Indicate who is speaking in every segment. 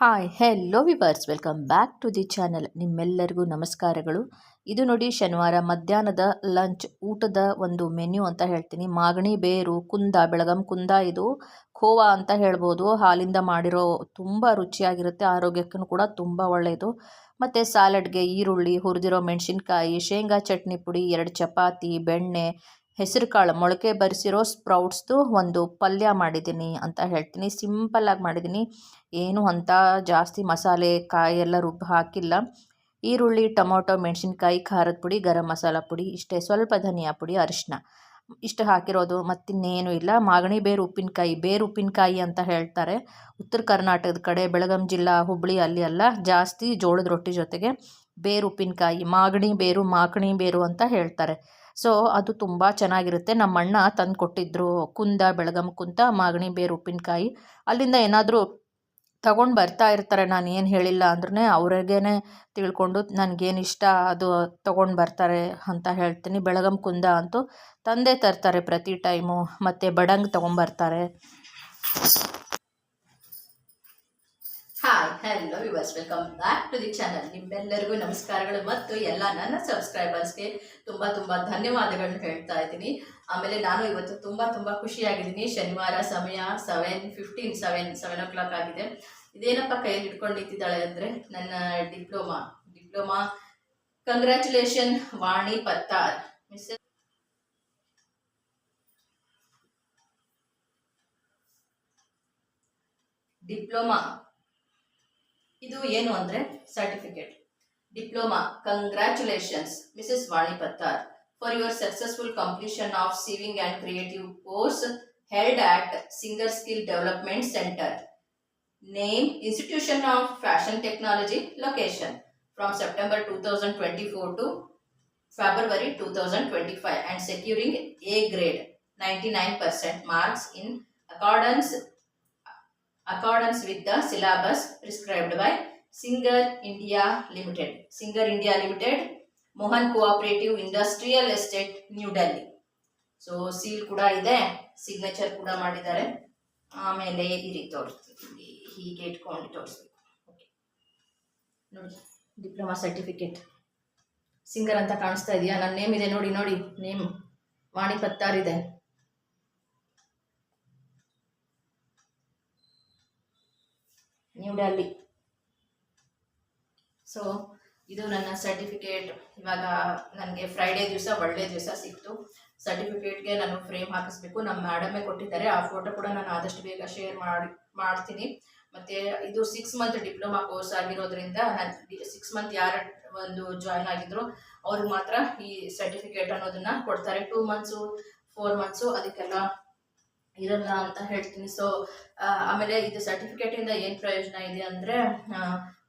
Speaker 1: Hi hello viewers welcome back to the channel ನಿಮ್ಮೆಲ್ಲರಿಗೂ ನಮಸ್ಕಾರಗಳು. ಇದು ನೋಡಿ ಶನಿವಾರ ಮಧ್ಯಾಹ್ನದ ಲಂಚ್ ಊಟದ ಒಂದು ಮೆನ್ಯೂ ಅಂತ ಹೇಳ್ತೀನಿ. ಮಾಗಣಿ, ಬೇರು, ಕುಂದ, ಬೆಳಗಂ ಕುಂದ ಇದು ಖೋವಾ ಅಂತ ಹೇಳ್ಬೋದು. ಹಾಲಿಂದ ಮಾಡಿರೋ ತುಂಬ ರುಚಿಯಾಗಿರುತ್ತೆ. ಆರೋಗ್ಯಕ್ಕೂ ಕೂಡ ತುಂಬ ಒಳ್ಳೆಯದು ಮತ್ತು ಸ್ಯಾಲಡ್ಗೆ ಈರುಳ್ಳಿ, ಹುರಿದಿರೋ ಮೆಣಸಿನ್ಕಾಯಿ, ಶೇಂಗಾ ಚಟ್ನಿ ಪುಡಿ, ಎರಡು ಚಪಾತಿ, ಬೆಣ್ಣೆ ಹೆಸರು ಕಾಳು, ಮೊಳಕೆ ಬರಿಸಿರೋ ಸ್ಪ್ರೌಟ್ಸ್ದು ಒಂದು ಪಲ್ಯ ಮಾಡಿದ್ದೀನಿ ಅಂತ ಹೇಳ್ತೀನಿ. ಸಿಂಪಲ್ಲಾಗಿ ಮಾಡಿದ್ದೀನಿ. ಏನು ಅಂತ ಜಾಸ್ತಿ ಮಸಾಲೆ, ಕಾಯಿ ಎಲ್ಲ ರುಬ್ಬಿ ಹಾಕಿಲ್ಲ. ಈರುಳ್ಳಿ, ಟೊಮೊಟೊ, ಮೆಣಸಿನ್ಕಾಯಿ, ಖಾರದ ಪುಡಿ, ಗರಂ ಮಸಾಲ ಪುಡಿ, ಇಷ್ಟೇ ಸ್ವಲ್ಪ ಧನಿಯಾ ಪುಡಿ ಅರಿಶಿನ ಇಷ್ಟು ಹಾಕಿರೋದು ಮತ್ತಿನ್ನೇನು ಇಲ್ಲ. ಮಾಗಣಿ ಬೇರು, ಉಪ್ಪಿನಕಾಯಿ ಬೇರು, ಉಪ್ಪಿನಕಾಯಿ ಅಂತ ಹೇಳ್ತಾರೆ. ಉತ್ತರ ಕರ್ನಾಟಕದ ಕಡೆ, ಬೆಳಗಾಂ ಜಿಲ್ಲಾ, ಹುಬ್ಬಳ್ಳಿ ಅಲ್ಲಿ ಎಲ್ಲ ಜಾಸ್ತಿ ಜೋಳದ ರೊಟ್ಟಿ ಜೊತೆಗೆ ಬೇರು, ಉಪ್ಪಿನಕಾಯಿ, ಮಾಗಣಿ ಬೇರು, ಮಾಕಣಿ ಬೇರು ಅಂತ ಹೇಳ್ತಾರೆ. ಸೊ, ಅದು ತುಂಬ ಚೆನ್ನಾಗಿರುತ್ತೆ. ನಮ್ಮ ಅಣ್ಣ ತಂದು ಕೊಟ್ಟಿದ್ರು ಕುಂದ ಬೆಳಗಮ್ ಕುಂದ ಮಾಗಣಿ ಬೇರು ಉಪ್ಪಿನಕಾಯಿ. ಅಲ್ಲಿಂದ ಏನಾದರೂ ತಗೊಂಡು ಬರ್ತಾ ಇರ್ತಾರೆ. ನಾನು ಏನು ಹೇಳಿಲ್ಲ ಅಂದ್ರೂ ಅವ್ರಿಗೇ ತಿಳ್ಕೊಂಡು, ನನಗೇನು ಇಷ್ಟ, ಅದು ತಗೊಂಡು ಬರ್ತಾರೆ ಅಂತ ಹೇಳ್ತೀನಿ. ಬೆಳಗಮ್ ಕುಂದ ಅಂತೂ ತಂದೆ ತರ್ತಾರೆ ಪ್ರತಿ ಟೈಮು. ಮತ್ತು ಬಡಂಗ್ ತೊಗೊಂಬರ್ತಾರೆ hi hello viewers welcome back to the channel ನಿಮ್ಮೆಲ್ಲರಿಗೂ ನಮಸ್ಕಾರಗಳು ಮತ್ತು ಎಲ್ಲ ನನ್ನ ಸಬ್ಸ್ಕ್ರೈಬರ್ಸ್ಗೆ ತುಂಬ ತುಂಬ ಧನ್ಯವಾದಗಳನ್ನ ಹೇಳ್ತಾ ಇದ್ದೀನಿ. ಆಮೇಲೆ ನಾನು ಇವತ್ತು ತುಂಬ ತುಂಬ ಖುಷಿಯಾಗಿದ್ದೀನಿ. ಶನಿವಾರ ಸಮಯ seven fifteen seven seven o'clock ಆಗಿದೆ. ಇದೇನಪ್ಪ ಕೈಯಲ್ಲಿ ಹಿಡ್ಕೊಂಡು ನಿಂತಿದ್ದಾಳೆ ಅಂದರೆ ನನ್ನ diploma diploma congratulation Vani Pattar. Miss diploma ಇದು ಏನು ಅಂದರೆ certificate diploma congratulations Mrs Vani Pattar for your successful completion of sewing and creative course held at Singer skill development centre name institution of fashion technology location from September two thousand twenty four to February 2025 and securing A grade 99% marks in accordance accordance with the syllabus prescribed by Singer India Limited. Singer India Limited, Mohan Cooperative Industrial Estate, New Delhi. So seal ಕೂಡ ಇದೆ signature ಕೂಡ ಮಾಡಿದ್ದಾರೆ ಆಮೇಲೆ ಈ ರೀತಿ ತೋರಿಸ್ತೀವಿ ಹೀಗೆ ಇಟ್ಕೊಂಡು ತೋರಿಸ್ಬೇಕು ಓಕೆ ನೋಡಿ ಡಿಪ್ಲೊಮಾ ಸರ್ಟಿಫಿಕೇಟ್ ಸಿಂಗರ್ ಅಂತ ಕಾಣಿಸ್ತಾ ಇದೆಯಾ ನನ್ನ ನೇಮ್ ಇದೆ ನೋಡಿ ನೋಡಿ ನೇಮ್ ವಾಣಿ ಪತ್ತಾರ್ ಇದೆ ನ್ಯೂ ಡೆಲ್ಲಿ ಸೊ ಇದು ನನ್ನ ಸರ್ಟಿಫಿಕೇಟ್ ಇವಾಗ ನನಗೆ ಫ್ರೈಡೇ ದಿವಸ ಒಳ್ಳೆ ದಿವಸ ಸಿಕ್ತು. ಸರ್ಟಿಫಿಕೇಟ್ಗೆ ನಾನು ಫ್ರೇಮ್ ಹಾಕಿಸ್ಬೇಕು. ನಮ್ಮ ಮೇಡಮೇ ಕೊಟ್ಟಿದ್ದಾರೆ. ಆ ಫೋಟೋ ಕೂಡ ನಾನು ಆದಷ್ಟು ಬೇಗ ಶೇರ್ ಮಾಡಿ, ಮಾಡ್ತೀನಿ. ಮತ್ತು ಇದು ಸಿಕ್ಸ್ ಮಂತ್ ಡಿಪ್ಲೊಮಾ ಕೋರ್ಸ್ ಆಗಿರೋದ್ರಿಂದ ಸಿಕ್ಸ್ ಮಂತ್ ಯಾರು ಒಂದು ಜಾಯ್ನ್ ಆಗಿದ್ರು ಅವ್ರಿಗೆ ಮಾತ್ರ ಈ ಸರ್ಟಿಫಿಕೇಟ್ ಅನ್ನೋದನ್ನ ಕೊಡ್ತಾರೆ. ಟೂ ಮಂತ್ಸು ಫೋರ್ ಮಂತ್ಸು ಅದಕ್ಕೆಲ್ಲ ಇರಲ್ಲ ಅಂತ ಹೇಳ್ತೀನಿ. ಸೊ ಆಮೇಲೆ ಇದು ಸರ್ಟಿಫಿಕೇಟಿಂದ ಏನು ಪ್ರಯೋಜನ ಇದೆ ಅಂದರೆ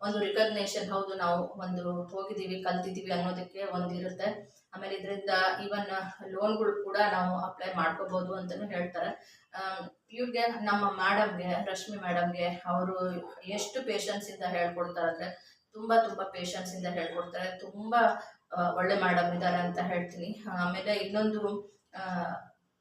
Speaker 1: ಒಂದು ರಿಕಗ್ನೇಷನ್ ಹೌದು, ನಾವು ಒಂದು ಹೋಗಿದ್ದೀವಿ, ಕಲ್ತಿದ್ದೀವಿ ಅನ್ನೋದಕ್ಕೆ ಒಂದು ಇರುತ್ತೆ. ಆಮೇಲೆ ಇದರಿಂದ ಈವನ್ ಲೋನ್ಗಳು ಕೂಡ ನಾವು ಅಪ್ಲೈ ಮಾಡ್ಕೋಬೋದು ಅಂತಲೂ ಹೇಳ್ತಾರೆ. ಇವ್ರಿಗೆ, ನಮ್ಮ ಮೇಡಮ್ಗೆ ರಶ್ಮಿ ಮೇಡಮ್ಗೆ ಅವರು ಎಷ್ಟು ಪೇಷನ್ಸಿಂದ ಹೇಳ್ಕೊಡ್ತಾರೆ ಅಂದರೆ, ತುಂಬ ತುಂಬ ಪೇಷನ್ಸಿಂದ ಹೇಳ್ಕೊಡ್ತಾರೆ. ತುಂಬ ಒಳ್ಳೆ ಮೇಡಮ್ ಇದ್ದಾರೆ ಅಂತ ಹೇಳ್ತೀನಿ. ಆಮೇಲೆ ಇನ್ನೊಂದು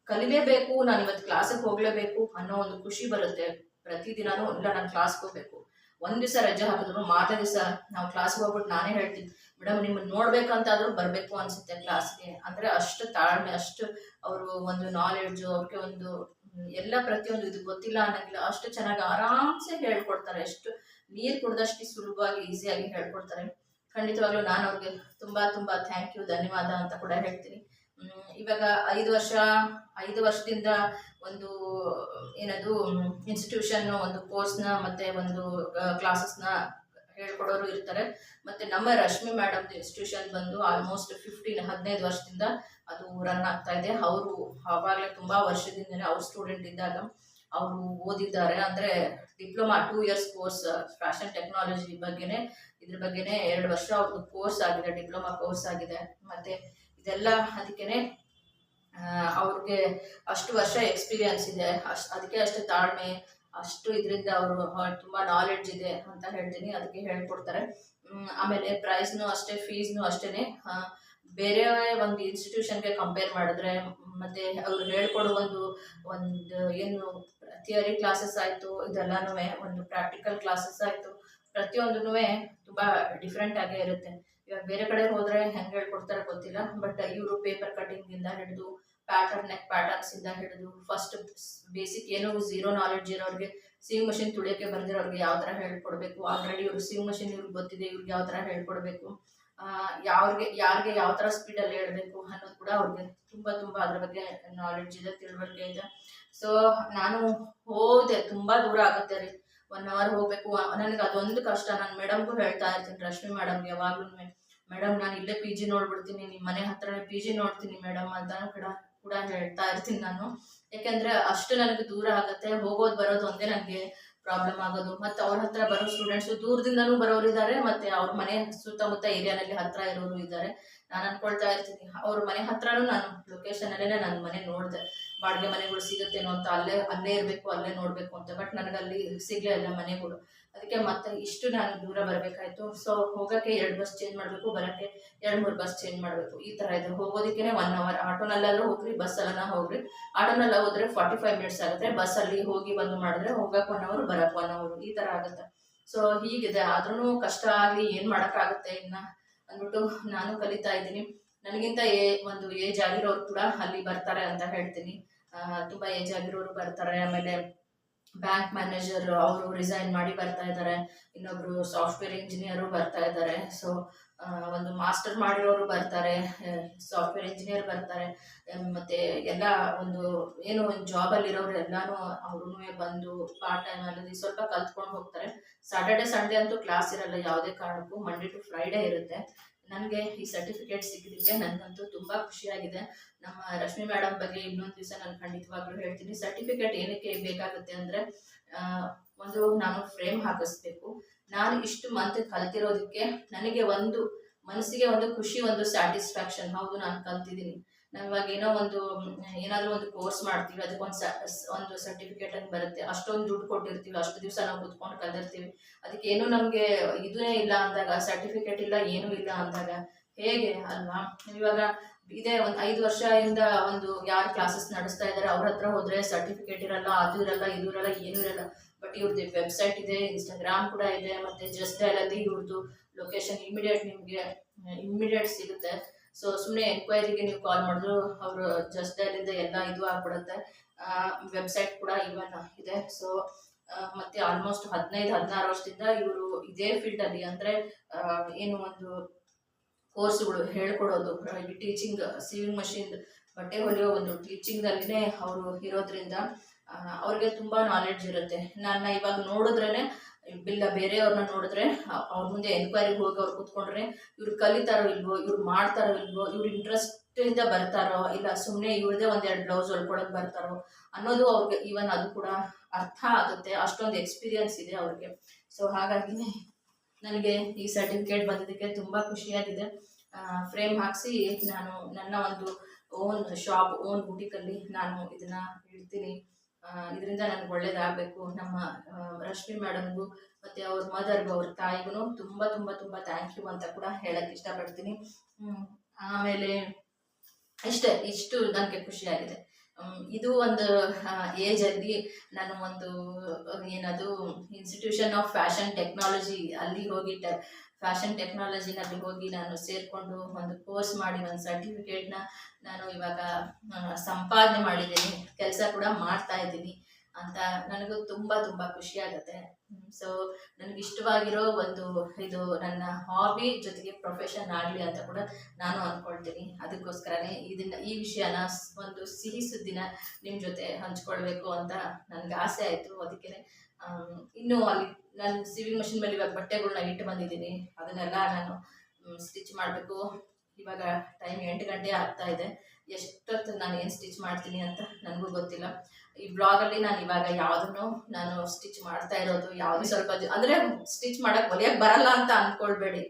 Speaker 1: ಕಲಿಲೇಬೇಕು, ನಾನು ಇವತ್ತು ಕ್ಲಾಸಿಗೆ ಹೋಗಲೇಬೇಕು ಅನ್ನೋ ಒಂದು ಖುಷಿ ಬರುತ್ತೆ. ಪ್ರತಿದಿನನೂ ಇಲ್ಲ, ನಾನು ಕ್ಲಾಸ್ಗೆ ಹೋಗ್ಬೇಕು. ಒಂದು ದಿವಸ ರಜೆ ಹಾಕಿದ್ರು ಮಾತೇ ದಿವಸ ನಾವು ಕ್ಲಾಸ್ಗೆ ಹೋಗ್ಬಿಟ್ಟು ನಾನೇ ಹೇಳ್ತೀನಿ, ಮೇಡಮ್ ನಿಮ್ಮನ್ನ ನೋಡ್ಬೇಕಂತಾದ್ರೂ ಬರಬೇಕು ಅನ್ಸುತ್ತೆ ಕ್ಲಾಸ್ಗೆ ಅಂದ್ರೆ ಅಷ್ಟು ತಾಳ್ಮೆ, ಅಷ್ಟು ಅವರು ಒಂದು ನಾಲೆಡ್ಜು ಅವ್ರಿಗೆ ಒಂದು, ಎಲ್ಲ ಪ್ರತಿಯೊಂದು ಇದು ಗೊತ್ತಿಲ್ಲ ಅನ್ನಂಗಿಲ್ಲ. ಅಷ್ಟು ಚೆನ್ನಾಗಿ ಆರಾಮ್ಸೆ ಹೇಳ್ಕೊಡ್ತಾರೆ. ಎಷ್ಟು ನೀರು ಕುಡ್ದಷ್ಟು ಸುಲಭವಾಗಿ ಈಸಿಯಾಗಿ ಹೇಳ್ಕೊಡ್ತಾರೆ. ಖಂಡಿತವಾಗ್ಲೂ ನಾನು ಅವ್ರಿಗೆ ತುಂಬಾ ತುಂಬಾ ಥ್ಯಾಂಕ್ ಯು ಧನ್ಯವಾದ ಅಂತ ಕೂಡ ಹೇಳ್ತೀನಿ. ಇವಾಗ ಐದು ವರ್ಷ, ಐದು ವರ್ಷದಿಂದ ಒಂದು, ಏನದು ಇನ್ಸ್ಟಿಟ್ಯೂಷನ್ ಒಂದು ಕೋರ್ಸ್ನ ಮತ್ತೆ ಒಂದು ಕ್ಲಾಸಸ್ನ ಹೇಳ್ಕೊಡೋರು ಇರ್ತಾರೆ. ಮತ್ತೆ ನಮ್ಮ ರಶ್ಮಿ ಮ್ಯಾಡಮ್ ಇನ್ಸ್ಟಿಟ್ಯೂಷನ್ ಬಂದು ಆಲ್ಮೋಸ್ಟ್ ಫಿಫ್ಟೀನ್ ಹದಿನೈದು ವರ್ಷದಿಂದ ಅದು ರನ್ ಆಗ್ತಾ ಇದೆ. ಅವರು ಆವಾಗಲೇ ತುಂಬಾ ವರ್ಷದಿಂದನೇ ಅವ್ರ ಸ್ಟೂಡೆಂಟ್ ಇದ್ದಾಗ ಅವರು ಓದಿದ್ದಾರೆ. ಅಂದ್ರೆ diploma two years course fashion technology ಬಗ್ಗೆನೇ, ಇದ್ರ ಬಗ್ಗೆನೇ ಎರಡು ವರ್ಷ ಅವ್ರದ್ದು ಕೋರ್ಸ್ ಆಗಿದೆ ಡಿಪ್ಲೊಮಾ ಕೋರ್ಸ್ ಆಗಿದೆ. ಮತ್ತು ಇದೆಲ್ಲ ಅದಕ್ಕೇನೆ ಅವ್ರಿಗೆ ಅಷ್ಟು ವರ್ಷ ಎಕ್ಸ್ಪೀರಿಯನ್ಸ್ ಇದೆ. ಅಷ್ಟು, ಅದಕ್ಕೆ ಅಷ್ಟು ತಾಳ್ಮೆ, ಅಷ್ಟು ಇದರಿಂದ ಅವರು ತುಂಬ ನಾಲೆಡ್ಜ್ ಇದೆ ಅಂತ ಹೇಳ್ತೀನಿ, ಅದಕ್ಕೆ ಹೇಳ್ಕೊಡ್ತಾರೆ. ಆಮೇಲೆ ಪ್ರೈಸ್ನು ಅಷ್ಟೇ ಫೀಸ್ನು ಅಷ್ಟೇ ಬೇರೆ ಒಂದು ಇನ್ಸ್ಟಿಟ್ಯೂಷನ್ಗೆ ಕಂಪೇರ್ ಮಾಡಿದ್ರೆ, ಮತ್ತೆ ಅವ್ರು ಹೇಳ್ಕೊಡೋ ಒಂದು ಒಂದು, ಏನು ಥಿಯರಿ ಕ್ಲಾಸಸ್ ಆಯಿತು ಇದೆಲ್ಲನೂ ಒಂದು ಪ್ರಾಕ್ಟಿಕಲ್ ಕ್ಲಾಸಸ್ ಆಯಿತು ಪ್ರತಿಯೊಂದೂ ತುಂಬ ಡಿಫ್ರೆಂಟ್ ಆಗೇ ಇರುತ್ತೆ. ಇವಾಗ ಬೇರೆ ಕಡೆ ಹೋದರೆ ಹೆಂಗೆ ಹೇಳ್ಕೊಡ್ತಾರೆ ಗೊತ್ತಿಲ್ಲ ಬಟ್ ಇವರು ಪೇಪರ್ ಇಂದ ಹಿಡಿದು ಪ್ಯಾಟರ್ನ್ ನೆಕ್ ಪ್ಯಾಟರ್ನ್ಸಿಂದ ಹಿಡಿದು ಫಸ್ಟ್ ಬೇಸಿಕ್ ಏನೋ ಝೀರೋ ನಾಲೆಡ್ಜ್ ಇರೋರಿಗೆ ಸಿವ್ ಮಷಿನ್ ತುಳಿಯೋಕ್ಕೆ ಬಂದಿರೋರಿಗೆ ಯಾವ ಥರ ಹೇಳ್ಕೊಡ್ಬೇಕು? ಆಲ್ರೆಡಿ ಇವ್ರು ಸಿವ್ ಮಷಿನ್ ಇವ್ರಿಗೆ ಗೊತ್ತಿದೆ, ಇವ್ರಿಗೆ ಯಾವ ಥರ ಹೇಳ್ಕೊಡ್ಬೇಕು? ಯಾವ್ರಿಗೆ, ಯಾರಿಗೆ ಯಾವ ಥರ ಸ್ಪೀಡಲ್ಲಿ ಹೇಳ್ಬೇಕು ಅನ್ನೋದು ಕೂಡ ಅವ್ರಿಗೆ ತುಂಬ ತುಂಬ ಅದ್ರ ಬಗ್ಗೆ ನಾಲೆಡ್ಜ್ ಇದೆ, ತಿಳುವಳಿಕೆ ಇದೆ. ಸೊ ನಾನು ಹೋದೆ, ತುಂಬ ದೂರ ಆಗುತ್ತೆ ರೀ. ಒನ್ ಅವರ್ ಹೋಗ್ಬೇಕು. ನನಗೆ ಅದೊಂದು ಕಷ್ಟ. ನಾನು ಮೇಡಮ್ಗೂ ಹೇಳ್ತಾ ಇರ್ತೀನಿ, ರಶ್ಮಿ ಮೇಡಮ್ ಯಾವಾಗ್ಲೂ ಮೇಡಮ್ ನಾನು ಇಲ್ಲೇ ಪಿ ಜಿ ನೋಡ್ಬಿಡ್ತೀನಿ ನಿಮ್ಮ ಮನೆ ಹತ್ರನೇ ಪಿ ಜಿ ನೋಡ್ತೀನಿ ಮೇಡಮ್ ಅಂತ ಕೂಡ ಕೂಡ ಹೇಳ್ತಾ ಇರ್ತೀನಿ ನಾನು. ಯಾಕೆಂದ್ರೆ ಅಷ್ಟು ನನಗೆ ದೂರ ಆಗುತ್ತೆ. ಹೋಗೋದು ಬರೋದು ಒಂದೇ ನನಗೆ ಪ್ರಾಬ್ಲಮ್ ಆಗೋದು. ಮತ್ತೆ ಅವ್ರ ಹತ್ರ ಬರೋ ಸ್ಟೂಡೆಂಟ್ಸು ದೂರದಿಂದನೂ ಬರೋರು ಇದ್ದಾರೆ ಮತ್ತೆ ಅವ್ರ ಮನೆ ಸುತ್ತಮುತ್ತ ಏರಿಯಾನಲ್ಲಿ ಹತ್ರ ಇರೋರು ಇದ್ದಾರೆ ನಾನು ಅನ್ಕೊಳ್ತಾ ಇರ್ತೀನಿ, ಅವ್ರ ಮನೆ ಹತ್ರನೂ ನಾನು ಲೊಕೇಶನ್ ಅಲ್ಲೇ ನನ್ನ ಮನೆ ನೋಡಿದೆ. ಬಾಡಿಗೆ ಮನೆಗಳು ಸಿಗುತ್ತೇನೋ ಅಂತ ಅಲ್ಲೇ ಅಲ್ಲೇ ಇರಬೇಕು, ಅಲ್ಲೇ ನೋಡಬೇಕು ಅಂತ. ಬಟ್ ನನಗಲ್ಲಿ ಸಿಗಲೇ ಇಲ್ಲ ಮನೆಗಳು. ಅದಕ್ಕೆ ಮತ್ತೆ ಇಷ್ಟು ನಾನು ದೂರ ಬರಬೇಕಾಯ್ತು. ಸೊ ಹೋಗೋಕ್ಕೆ ಎರಡು ಬಸ್ ಚೇಂಜ್ ಮಾಡಬೇಕು, ಬರೋಕ್ಕೆ ಎರಡು ಮೂರು ಬಸ್ ಚೇಂಜ್ ಮಾಡಬೇಕು. ಈ ಥರ ಇದೆ. ಹೋಗೋದಕ್ಕೆ ಒನ್ ಅವರ್ ಆಟೋನಲ್ಲಾದ್ರೂ ಹೋಗ್ರಿ ಬಸ್ಸಲ್ಲ ಹೋಗ್ರಿ. ಆಟೋನಲ್ಲಿ ಹೋದ್ರೆ ಫಾರ್ಟಿ ಫೈವ್ ಮಿನಿಟ್ಸ್ ಆಗುತ್ತೆ. ಬಸ್ಸಲ್ಲಿ ಹೋಗಿ ಬಂದು ಮಾಡಿದ್ರೆ ಹೋಗಕ್ಕೆ ಒನ್ ಅವರ್ ಬರಕ್ಕೆ ಒನ್ ಅವರ್ ಈ ಥರ ಆಗುತ್ತೆ. ಸೊ ಹೀಗಿದೆ. ಆದ್ರೂ ಕಷ್ಟ ಆಗಲಿ, ಏನು ಮಾಡೋಕ್ಕಾಗುತ್ತೆ ಇನ್ನು? ಅಂದ್ಬಿಟ್ಟು ನಾನು ಕಲಿತಾ ಇದ್ದೀನಿ. ನನಗಿಂತ ಏ, ಒಂದು ಏಜ್ ಆಗಿರೋರು ಕೂಡ ಅಲ್ಲಿ ಬರ್ತಾರೆ ಅಂತ ಹೇಳ್ತೀನಿ. ತುಂಬಾ ಏಜ್ ಆಗಿರೋರು ಬರ್ತಾರೆ, ಆಮೇಲೆ ಬ್ಯಾಂಕ್ ಮ್ಯಾನೇಜರ್ ಅವರು ರಿಸೈನ್ ಮಾಡಿ ಬರ್ತಾ ಇದ್ದಾರೆ ಇನ್ನೊಬ್ರು ಸಾಫ್ಟ್ವೇರ್ ಇಂಜಿನಿಯರು ಬರ್ತಾ ಇದ್ದಾರೆ ಸೊ ಒಂದು ಮಾಸ್ಟರ್ ಮಾಡಿರೋರು ಬರ್ತಾರೆ ಸಾಫ್ಟ್ವೇರ್ ಇಂಜಿನಿಯರ್ ಬರ್ತಾರೆ ಮತ್ತೆ ಎಲ್ಲ ಒಂದು, ಏನು ಒಂದು ಜಾಬಲ್ಲಿ ಇರೋರು ಎಲ್ಲಾನು ಅವ್ರೂ ಬಂದು ಪಾರ್ಟ್ ಟೈಮ್ ಅಲ್ಲಿ ಸ್ವಲ್ಪ ಕಲ್ತ್ಕೊಂಡು ಹೋಗ್ತಾರೆ. ಸಾಟರ್ಡೆ ಸಂಡೇ ಅಂತೂ ಕ್ಲಾಸ್ ಇರಲ್ಲ ಯಾವುದೇ ಕಾರಣಕ್ಕೂ ಮಂಡೇ ಟು ಫ್ರೈಡೇ ಇರುತ್ತೆ. ನನಗೆ ಈ ಸರ್ಟಿಫಿಕೇಟ್ ಸಿಕ್ಕಿದ್ದಕ್ಕೆ ನನಗಂತೂ ತುಂಬ ಖುಷಿಯಾಗಿದೆ. ನಮ್ಮ ರಶ್ಮಿ ಮೇಡಮ್ ಬಗ್ಗೆ ಇನ್ನೊಂದು ದಿವಸ ನಾನು ಖಂಡಿತವಾಗ್ಲೂ ಹೇಳ್ತೀನಿ. ಸರ್ಟಿಫಿಕೇಟ್ ಏನಕ್ಕೆ ಬೇಕಾಗುತ್ತೆ ಅಂದರೆ ಒಂದು ನಾನು ಫ್ರೇಮ್ ಹಾಕಿಸ್ಬೇಕು. ನಾನು ಇಷ್ಟು ಮಂತ್ ಕಲ್ತಿರೋದಕ್ಕೆ ನನಗೆ ಒಂದು ಮನಸ್ಸಿಗೆ ಒಂದು ಖುಷಿ, ಒಂದು ಸ್ಯಾಟಿಸ್ಫ್ಯಾಕ್ಷನ್ ಹೌದು, ನಾನು ಕಲ್ತಿದ್ದೀನಿ. ನಾವು ಇವಾಗ ಏನೋ ಒಂದು, ಏನಾದರೂ ಒಂದು ಕೋರ್ಸ್ ಮಾಡ್ತೀವಿ ಅದಕ್ಕೆ ಒಂದು ಸರ್ಟಿಫಿಕೇಟ್ ಅಂತ ಬರುತ್ತೆ. ಅಷ್ಟೊಂದು ದುಡ್ಡು ಕೊಟ್ಟಿರ್ತೀವಿ, ಅಷ್ಟು ದಿವಸ ನಾವು ಕುತ್ಕೊಂಡು ಕಲ್ತಿರ್ತೀವಿ ಅದಕ್ಕೆ ಏನು ನಮಗೆ ಇದೇ ಇಲ್ಲ ಅಂದಾಗ ಸರ್ಟಿಫಿಕೇಟ್ ಇಲ್ಲ, ಏನೂ ಇಲ್ಲ ಅಂದಾಗ ಹೇಗೆ ಅಲ್ವಾ? ಇವಾಗ ಇದೇ ಒಂದು ಐದು ವರ್ಷದಿಂದ ಒಂದು ಯಾರು ಕ್ಲಾಸಸ್ ನಡೆಸ್ತಾ ಇದ್ದಾರೆ ಅವ್ರ ಹತ್ರ ಹೋದ್ರೆ ಸರ್ಟಿಫಿಕೇಟ್ ಇರಲ್ಲ, ಅದು ಇರಲ್ಲ, ಇದು ಇರಲ್ಲ, ಏನೂ ಇರಲ್ಲ. ಬಟ್ ಇವ್ರದ್ದು ವೆಬ್ಸೈಟ್ ಇದೆ ಇನ್ಸ್ಟಾಗ್ರಾಮ್ ಕೂಡ ಇದೆ, ಮತ್ತೆ ಜಸ್ಟ್ ಅಲ್ಲಿ ಇವ್ರದ್ದು ಲೊಕೇಶನ್ ಇಮಿಡಿಯೇಟ್ ನಿಮಗೆ ಇಮಿಡಿಯೇಟ್ ಸಿಗುತ್ತೆ. ಸೊ ಸುಮ್ಮನೆ ಎನ್ಕ್ವೈರಿಗೆ ನೀವು ಕಾಲ್ ಮಾಡಿದ್ರು ಅವರು ಜಸ್ಟ್ ಡೈಲಿಂದ ಎಲ್ಲ ಇದು ಆಗ್ಬಿಡುತ್ತೆ. ವೆಬ್ಸೈಟ್ ಕೂಡ ಇವನ್ ಇದೆ. ಸೊ ಮತ್ತೆ ಆಲ್ಮೋಸ್ಟ್ ಹದಿನೈದು, ಹದಿನಾರು ವರ್ಷದಿಂದ ಇವರು ಇದೇ ಫೀಲ್ಡಲ್ಲಿ ಅಂದರೆ ಏನು ಒಂದು ಕೋರ್ಸ್ಗಳು ಹೇಳ್ಕೊಡೋದು ಟೀಚಿಂಗ್ ಸಿವಿಂಗ್ ಮಷಿನ್ ಬಟ್ಟೆ ಹೊಲಿಯೋ ಒಂದು ಟೀಚಿಂಗಲ್ಲಿನೇ ಅವರು ಇರೋದ್ರಿಂದ ಅವ್ರಿಗೆ ತುಂಬ ನಾಲೆಡ್ಜ್ ಇರುತ್ತೆ. ನನ್ನ ಇವಾಗ ನೋಡಿದ್ರೇ ಇಲ್ಲ ಬೇರೆಯವ್ರನ್ನ ನೋಡಿದ್ರೆ ಅವ್ರ ಮುಂದೆ ಎನ್ಕ್ವೈರಿಗೆ ಹೋಗಿ ಅವ್ರು ಕೂತ್ಕೊಂಡ್ರೆ, ಇವ್ರು ಕಲಿತಾರೋ ಇಲ್ವೋ, ಇವ್ರು ಮಾಡ್ತಾರೋ ಇಲ್ವೋ, ಇವ್ರು ಇಂಟ್ರೆಸ್ಟಿಂದ ಬರ್ತಾರೋ, ಇಲ್ಲ ಸುಮ್ಮನೆ ಇವ್ರದೇ ಒಂದೆರಡು ಬ್ಲೌಸ್ ಹೊಲ್ಕೊಳಕ್ ಬರ್ತಾರೋ ಅನ್ನೋದು ಅವ್ರಿಗೆ ಈವನ್ ಅದು ಕೂಡ ಅರ್ಥ ಆಗುತ್ತೆ. ಅಷ್ಟೊಂದು ಎಕ್ಸ್ಪೀರಿಯನ್ಸ್ ಇದೆ ಅವ್ರಿಗೆ. ಸೊ ಹಾಗಾಗಿ ನನಗೆ ಈ ಸರ್ಟಿಫಿಕೇಟ್ ಬಂದಿದ್ದಕ್ಕೆ ತುಂಬ ಖುಷಿಯಾಗಿದೆ. ಫ್ರೇಮ್ ಹಾಕಿಸಿ ನಾನು ನನ್ನ ಒಂದು ಓನ್ ಶಾಪ್ ಓನ್ ಬುಟಿಕಲ್ಲಿ ನಾನು ಇದನ್ನ ಇಡ್ತೀನಿ. ಇದರಿಂದ ನನಗೆ ಒಳ್ಳೇದಾಗಬೇಕು. ನಮ್ಮ ರಶ್ಮಿ ಮೇಡಮ್ಗೂ ಮತ್ತು ಅವ್ರ ಮದರ್ಗೂ ಅವ್ರ ತಾಯಿಗೂ ತುಂಬ ತುಂಬ ತುಂಬ ಥ್ಯಾಂಕ್ ಯು ಅಂತ ಕೂಡ ಹೇಳಕ್ಕೆ ಇಷ್ಟಪಡ್ತೀನಿ. ಆಮೇಲೆ ಇಷ್ಟೇ, ಇಷ್ಟು ನನಗೆ ಖುಷಿಯಾಗಿದೆ. ಇದು ಒಂದು ಏಜಲ್ಲಿ ನಾನು ಒಂದು, ಏನದು ಇನ್ಸ್ಟಿಟ್ಯೂಷನ್ ಆಫ್ ಫ್ಯಾಷನ್ ಟೆಕ್ನಾಲಜಿ ಅಲ್ಲಿ ಹೋಗಿ ಫ್ಯಾಷನ್ ಟೆಕ್ನಾಲಜಿನಲ್ಲಿ ಹೋಗಿ ನಾನು ಸೇರಿಕೊಂಡು ಒಂದು ಕೋರ್ಸ್ ಮಾಡಿ, ಒಂದು ಸರ್ಟಿಫಿಕೇಟ್ನ ನಾನು ಇವಾಗ ಸಂಪಾದನೆ ಮಾಡಿದ್ದೀನಿ, ಕೆಲಸ ಕೂಡ ಮಾಡ್ತಾ ಇದ್ದೀನಿ ಅಂತ ನನಗೂ ತುಂಬ ತುಂಬ ಖುಷಿಯಾಗುತ್ತೆ ಸೊ ನನಗೆ ಇಷ್ಟವಾಗಿರೋ ಒಂದು ಇದು ನನ್ನ ಹಾಬಿ ಜೊತೆಗೆ ಪ್ರೊಫೆಷನ್ ಆಗಲಿ ಅಂತ ಕೂಡ ನಾನು ಅಂದ್ಕೊಳ್ತೀನಿ. ಅದಕ್ಕೋಸ್ಕರನೇ ಇದನ್ನ, ಈ ವಿಷಯನ ಒಂದು ಸಿಹಿ ಸುದ್ದಿನ ನಿಮ್ಮ ಜೊತೆ ಹಂಚ್ಕೊಳ್ಬೇಕು ಅಂತ ನನಗೆ ಆಸೆ ಆಯಿತು. ಅದಕ್ಕೆ ಇನ್ನೂ ಅಲ್ಲಿ ನಾನು ಸಿವಿಂಗ್ ಮಷಿನ್ ಮೇಲೆ ಇವಾಗ ಬಟ್ಟೆಗಳನ್ನ ಇಟ್ಟು ಬಂದಿದ್ದೀನಿ. ಅದನ್ನೆಲ್ಲ ನಾನು ಸ್ಟಿಚ್ ಮಾಡಬೇಕು. ಇವಾಗ ಟೈಮ್ ಎಂಟು ಗಂಟೆ ಆಗ್ತಾ ಇದೆ. ಎಷ್ಟೊತ್ತು ನಾನು ಏನು ಸ್ಟಿಚ್ ಮಾಡ್ತೀನಿ ಅಂತ ನನಗೂ ಗೊತ್ತಿಲ್ಲ. ಈ ಬ್ಲಾಗಲ್ಲಿ ನಾನು ಇವಾಗ ಯಾವುದನ್ನು ನಾನು ಸ್ಟಿಚ್ ಮಾಡ್ತಾ ಇರೋದು, ಯಾವುದು ಸ್ವಲ್ಪ ಅಂದರೆ ಸ್ಟಿಚ್ ಮಾಡಕ್ ಒಲಿಯಾಗ್ ಬರಲ್ಲ ಅಂತ ಅಂದ್ಕೊಳ್ಬೇಡಿ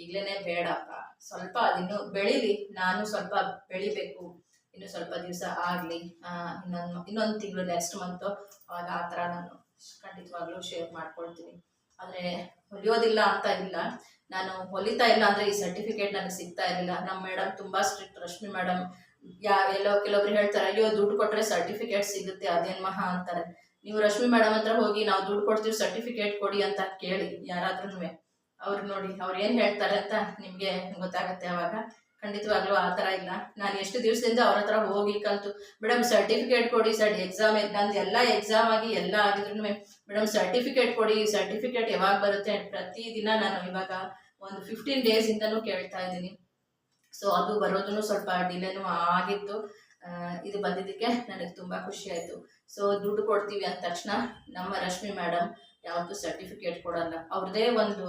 Speaker 1: ಈಗಲೇ ಬೇಡಪ್ಪ. ಸ್ವಲ್ಪ ಅದಿನ್ನು ಬೆಳಿಲಿ. ನಾನು ಸ್ವಲ್ಪ ಬೆಳಿಬೇಕು. ಇನ್ನು ಸ್ವಲ್ಪ ದಿವಸ ಆಗಲಿ. ಇನ್ನೊಂದು ಇನ್ನೊಂದು ತಿಂಗಳು ನೆಕ್ಸ್ಟ್ ಮಂತು ಅವಾಗ ಆ ಥರ ನಾನು ಖಂಡಿತವಾಗ್ಲೂ ಶೇರ್ ಮಾಡ್ಕೊಳ್ತೀನಿ. ಆದರೆ ಹೊಲಿಯೋದಿಲ್ಲ ಅಂತ ಇಲ್ಲ. ನಾನು ಹೊಲಿತಾ ಇಲ್ಲ ಅಂದರೆ ಈ ಸರ್ಟಿಫಿಕೇಟ್ ನನಗೆ ಸಿಗ್ತಾ ಇರಲಿಲ್ಲ. ನಮ್ಮ ಮೇಡಮ್ ತುಂಬ ಸ್ಟ್ರಿಕ್ಟ್ ರಶ್ಮಿ ಮೇಡಮ್ ಯಾ, ಎಲ್ಲೋ ಕೆಲವೊಬ್ರು ಹೇಳ್ತಾರೆ, ಅಯ್ಯೋ, ದುಡ್ಡು ಕೊಟ್ಟರೆ ಸರ್ಟಿಫಿಕೇಟ್ ಸಿಗುತ್ತೆ, ಅದೇನು ಮಹಾ ಅಂತಾರೆ. ನೀವು ರಶ್ಮಿ ಮೇಡಮ್ ಹತ್ರ ಹೋಗಿ, ನಾವು ದುಡ್ಡು ಕೊಡ್ತೀವಿ ಸರ್ಟಿಫಿಕೇಟ್ ಕೊಡಿ ಅಂತ ಕೇಳಿ ಯಾರಾದ್ರೂ ಅವ್ರು ನೋಡಿ, ಅವ್ರು ಏನು ಹೇಳ್ತಾರೆ ಅಂತ ನಿಮಗೆ ಗೊತ್ತಾಗುತ್ತೆ ಅವಾಗ. ಖಂಡಿತವಾಗ್ಲೂ ಆ ಥರ ಇಲ್ಲ. ನಾನು ಎಷ್ಟು ದಿವಸದಿಂದ ಅವ್ರ ಹತ್ರ ಹೋಗಿ ಕಲಿತು. ಮೇಡಮ್ ಸರ್ಟಿಫಿಕೇಟ್ ಕೊಡಿ, ಸರ್ ಎಕ್ಸಾಮ್ ನಂದು ಎಲ್ಲ ಎಕ್ಸಾಮ್ ಆಗಿ ಎಲ್ಲ ಆಗಿದ್ರು ಮೇಡಮ್ ಸರ್ಟಿಫಿಕೇಟ್ ಕೊಡಿ ಸರ್ಟಿಫಿಕೇಟ್ ಯಾವಾಗ ಬರುತ್ತೆ ಪ್ರತಿದಿನ ನಾನು ಇವಾಗ ಒಂದು ಫಿಫ್ಟೀನ್ ಡೇಸಿಂದನೂ ಕೇಳ್ತಾ ಇದ್ದೀನಿ. ಸೊ ಅದು ಬರೋದನ್ನು ಸ್ವಲ್ಪ ಡಿಲೇನು ಆಗಿತ್ತು. ಇದು ಬಂದಿದ್ದಕ್ಕೆ ನನಗೆ ತುಂಬ ಖುಷಿ ಆಯಿತು. ಸೊ ದುಡ್ಡು ಕೊಡ್ತೀವಿ ಅಂದ ತಕ್ಷಣ ನಮ್ಮ ರಶ್ಮಿ ಮೇಡಮ್ ಯಾವತ್ತು ಸರ್ಟಿಫಿಕೇಟ್ ಕೊಡಲ್ಲ. ಅವ್ರದ್ದೇ ಒಂದು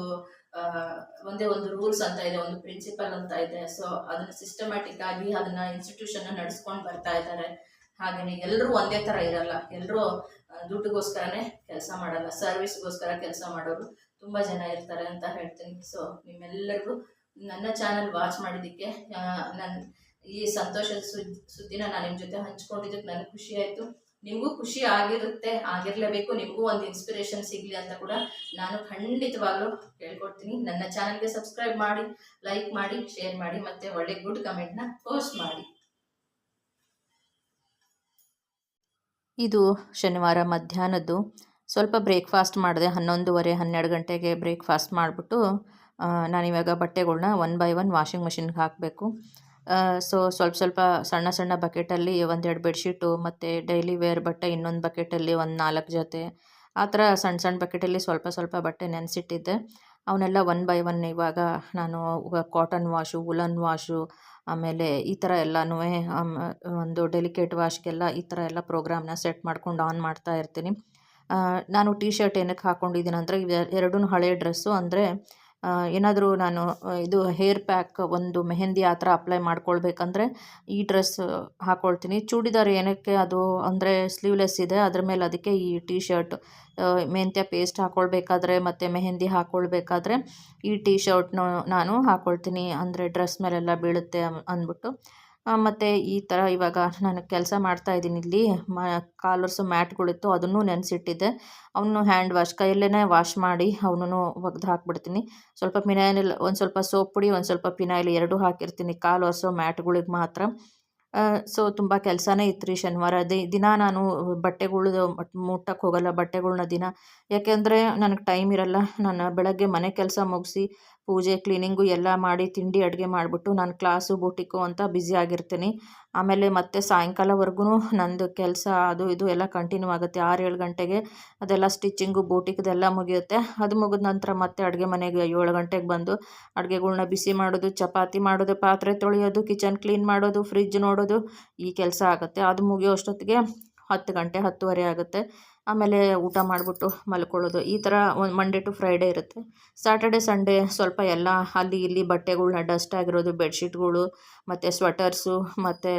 Speaker 1: ಒಂದೇ ಒಂದು ರೂಲ್ಸ್ ಅಂತ ಇದೆ, ಒಂದು ಪ್ರಿನ್ಸಿಪಲ್ ಅಂತ ಇದೆ. ಸೊ ಅದನ್ನ ಸಿಸ್ಟಮ್ಯಾಟಿಕ್ ಆಗಿ ಅದನ್ನ ಇನ್ಸ್ಟಿಟ್ಯೂಷನ್ ನಡೆಸ್ಕೊಂಡು ಬರ್ತಾ ಇದ್ದಾರೆ. ಹಾಗೇನೆ ಎಲ್ಲರೂ ಒಂದೇ ತರ ಇರಲ್ಲ. ಎಲ್ಲರೂ ದುಡ್ಡುಗೋಸ್ಕರನೇ ಕೆಲಸ ಮಾಡಲ್ಲ. ಸರ್ವಿಸ್ಗೋಸ್ಕರ ಕೆಲಸ ಮಾಡೋರು ತುಂಬಾ ಜನ ಇರ್ತಾರೆ ಅಂತ ಹೇಳ್ತೀನಿ. ಸೊ ನಿಮ್ಮೆಲ್ಲರಿಗೂ ನನ್ನ ಚಾನಲ್ ವಾಚ್ ಮಾಡಿದ್ದಕ್ಕೆ ನನ್ನ ಈ ಸಂತೋಷದ ಸುದ್ ಸುದ್ದಿನ ನಾನು ನಿಮ್ಮ ಜೊತೆ ಹಂಚ್ಕೊಂಡಿದ್ದಕ್ಕೆ ನನಗೆ ಖುಷಿ ಆಯಿತು. ನಿಮಗೂ ಖುಷಿ ಆಗಿರುತ್ತೆ, ಆಗಿರಲೇಬೇಕು, ನಿಮಗೂ ಒಂದು ಇನ್ಸ್ಪಿರೇಷನ್ ಸಿಗಲಿ ಅಂತ ಕೂಡ ನಾನು ಖಂಡಿತವಾಗ್ಲೂ ಹೇಳ್ಕೊಡ್ತೀನಿ. ನನ್ನ ಚಾನಲ್ಗೆ ಸಬ್ಸ್ಕ್ರೈಬ್ ಮಾಡಿ ಲೈಕ್ ಮಾಡಿ ಶೇರ್ ಮಾಡಿ, ಮತ್ತೆ ಒಳ್ಳೆ ಗುಡ್ ಕಮೆಂಟ್ನ ಪೋಸ್ಟ್ ಮಾಡಿ.
Speaker 2: ಇದು ಶನಿವಾರ ಮಧ್ಯಾಹ್ನದ್ದು. ಸ್ವಲ್ಪ ಬ್ರೇಕ್ಫಾಸ್ಟ್ ಮಾಡಿದೆ, ಹನ್ನೊಂದುವರೆ, ಹನ್ನೆರಡು ಗಂಟೆಗೆ ಬ್ರೇಕ್ಫಾಸ್ಟ್ ಮಾಡಿಬಿಟ್ಟು ನಾನಿವಾಗ ಬಟ್ಟೆಗಳನ್ನ ಒನ್ ಬೈ ಒನ್ ವಾಷಿಂಗ್ ಮಷಿನ್ಗೆ ಹಾಕಬೇಕು. ಸೊ ಸ್ವಲ್ಪ ಸ್ವಲ್ಪ ಸಣ್ಣ ಸಣ್ಣ ಬಕೆಟಲ್ಲಿ ಒಂದೆರಡು ಬೆಡ್ಶೀಟು ಮತ್ತು ಡೈಲಿ ವೇರ್ ಬಟ್ಟೆ ಇನ್ನೊಂದು ಬಕೆಟಲ್ಲಿ ಒಂದು ನಾಲ್ಕು ಜೊತೆ. ಆ ಥರ ಸಣ್ಣ ಸಣ್ಣ ಬಕೆಟಲ್ಲಿ ಸ್ವಲ್ಪ ಸ್ವಲ್ಪ ಬಟ್ಟೆ ನೆನೆಸಿಟ್ಟಿದ್ದೆ. ಅವನ್ನೆಲ್ಲ ಒನ್ ಬೈ ಒನ್ ಇವಾಗ ನಾನು ಕಾಟನ್ ವಾಶು, ವುಲನ್ ವಾಶು, ಆಮೇಲೆ ಈ ಥರ ಎಲ್ಲನೂ ಒಂದು ಡೆಲಿಕೇಟ್ ವಾಶ್ಗೆಲ್ಲ ಈ ಥರ ಎಲ್ಲ ಪ್ರೋಗ್ರಾಮ್ನ ಸೆಟ್ ಮಾಡ್ಕೊಂಡು ಆನ್ ಮಾಡ್ತಾ ಇರ್ತೀನಿ. ನಾನು ಟೀ ಶರ್ಟ್ ಏನಕ್ಕೆ ಹಾಕ್ಕೊಂಡಿದ್ದೀನಿ ಅಂದರೆ ಎರಡೂ ಹಳೆ ಡ್ರೆಸ್ಸು ಅಂದರೆ ಏನಾದರೂ ನಾನು ಇದು ಹೇರ್ ಪ್ಯಾಕ್ ಒಂದು ಮೆಹೆಂದಿ ಆ ಥರ ಅಪ್ಲೈ ಮಾಡ್ಕೊಳ್ಬೇಕಂದ್ರೆ ಈ ಡ್ರೆಸ್ ಹಾಕ್ಕೊಳ್ತೀನಿ ಚೂಡಿದಾರ್ ಏನಕ್ಕೆ ಅದು ಅಂದರೆ ಸ್ಲೀವ್ಲೆಸ್ ಇದೆ, ಅದ್ರ ಮೇಲೆ ಅದಕ್ಕೆ ಈ ಟೀ ಶರ್ಟ್ ಮೆಂತ್ಯ ಪೇಸ್ಟ್ ಹಾಕ್ಕೊಳ್ಬೇಕಾದ್ರೆ ಮತ್ತು ಮೆಹೆಂದಿ ಹಾಕ್ಕೊಳ್ಬೇಕಾದ್ರೆ ಈ ಟೀ ಶರ್ಟ್ನ ನಾನು ಹಾಕ್ಕೊಳ್ತೀನಿ ಅಂದರೆ ಡ್ರೆಸ್ ಮೇಲೆಲ್ಲ ಬೀಳುತ್ತೆ ಅಂದ್ಬಿಟ್ಟು. ಮತ್ತು ಈ ಥರ ಇವಾಗ ನಾನು ಕೆಲಸ ಮಾಡ್ತಾ ಇದ್ದೀನಿ ಇಲ್ಲಿ. ಮ, ಕಾಲರ್ಸು ಮ್ಯಾಟ್ಗಳಿತ್ತು, ಅದನ್ನು ನೆನೆಸಿಟ್ಟಿದ್ದೆ. ಅವನು ಹ್ಯಾಂಡ್ ವಾಶ್ ಕೈಯಲ್ಲೇ ವಾಶ್ ಮಾಡಿ ಅವನು ಒಗೆದು ಹಾಕ್ಬಿಡ್ತೀನಿ. ಸ್ವಲ್ಪ ಪಿನಾಯಿಲ್ ಒಂದು ಸ್ವಲ್ಪ ಸೋಪ್ ಪುಡಿ, ಒಂದು ಸ್ವಲ್ಪ ಪಿನಾಯಿಲ್ ಎರಡೂ ಹಾಕಿರ್ತೀನಿ ಕಾಲು ಒರೆಸೋ ಮ್ಯಾಟ್ಗಳಿಗೆ ಮಾತ್ರ. ಸೊ, ತುಂಬ ಕೆಲಸನೇ ಇತ್ತು ರೀ ಶನಿವಾರ. ದಿ, ದಿನ ನಾನು ಬಟ್ಟೆಗಳು ಮುಟ್ಟಕ್ಕೆ ಹೋಗಲ್ಲ ಬಟ್ಟೆಗಳನ್ನ ದಿನ. ಯಾಕೆಂದರೆ ನನಗೆ ಟೈಮ್ ಇರಲ್ಲ. ನಾನು ಬೆಳಗ್ಗೆ ಮನೆ ಕೆಲಸ ಮುಗಿಸಿ ಪೂಜೆ, ಕ್ಲೀನಿಂಗು ಎಲ್ಲ ಮಾಡಿ ತಿಂಡಿ ಅಡುಗೆ ಮಾಡಿಬಿಟ್ಟು ನಾನು ಕ್ಲಾಸು ಬೂಟಿಕ್ಕು ಅಂತ ಬ್ಯುಸಿ ಆಗಿರ್ತೀನಿ. ಆಮೇಲೆ ಮತ್ತೆ ಸಾಯಂಕಾಲವರೆಗೂ ನಂದು ಕೆಲಸ ಅದು ಇದು ಎಲ್ಲ ಕಂಟಿನ್ಯೂ ಆಗುತ್ತೆ. ಆರು ಏಳು ಗಂಟೆಗೆ ಅದೆಲ್ಲ ಸ್ಟಿಚ್ಚಿಂಗು ಬೂಟಿಕ್ದೆಲ್ಲ ಮುಗಿಯುತ್ತೆ. ಅದು ಮುಗಿದ ನಂತರ ಮತ್ತೆ ಅಡುಗೆ ಮನೆಗೆ ಏಳು ಗಂಟೆಗೆ ಬಂದು ಅಡುಗೆಗಳ್ನ ಬಿಸಿ ಮಾಡೋದು, ಚಪಾತಿ ಮಾಡೋದು, ಪಾತ್ರೆ ತೊಳೆಯೋದು ಕಿಚನ್ ಕ್ಲೀನ್ ಮಾಡೋದು ಫ್ರಿಜ್ ನೋಡೋದು ಈ ಕೆಲಸ ಆಗುತ್ತೆ. ಅದು ಮುಗಿಯೋ ಅಷ್ಟೊತ್ತಿಗೆ ಹತ್ತು ಗಂಟೆ ಹತ್ತುವರೆ ಆಗುತ್ತೆ. ಆಮೇಲೆ ಊಟ ಮಾಡಿಬಿಟ್ಟು ಮಲ್ಕೊಳ್ಳೋದು. ಈ ಥರ ಒಂದು ಮಂಡೇ ಟು ಫ್ರೈಡೇ ಇರುತ್ತೆ. ಸ್ಯಾಟರ್ಡೆ ಸಂಡೇ ಸ್ವಲ್ಪ ಎಲ್ಲ ಅಲ್ಲಿ ಇಲ್ಲಿ ಬಟ್ಟೆಗಳನ್ನ ಡಸ್ಟ್ ಆಗಿರೋದು ಬೆಡ್ಶೀಟ್ಗಳು ಮತ್ತು ಸ್ವೆಟರ್ಸು ಮತ್ತು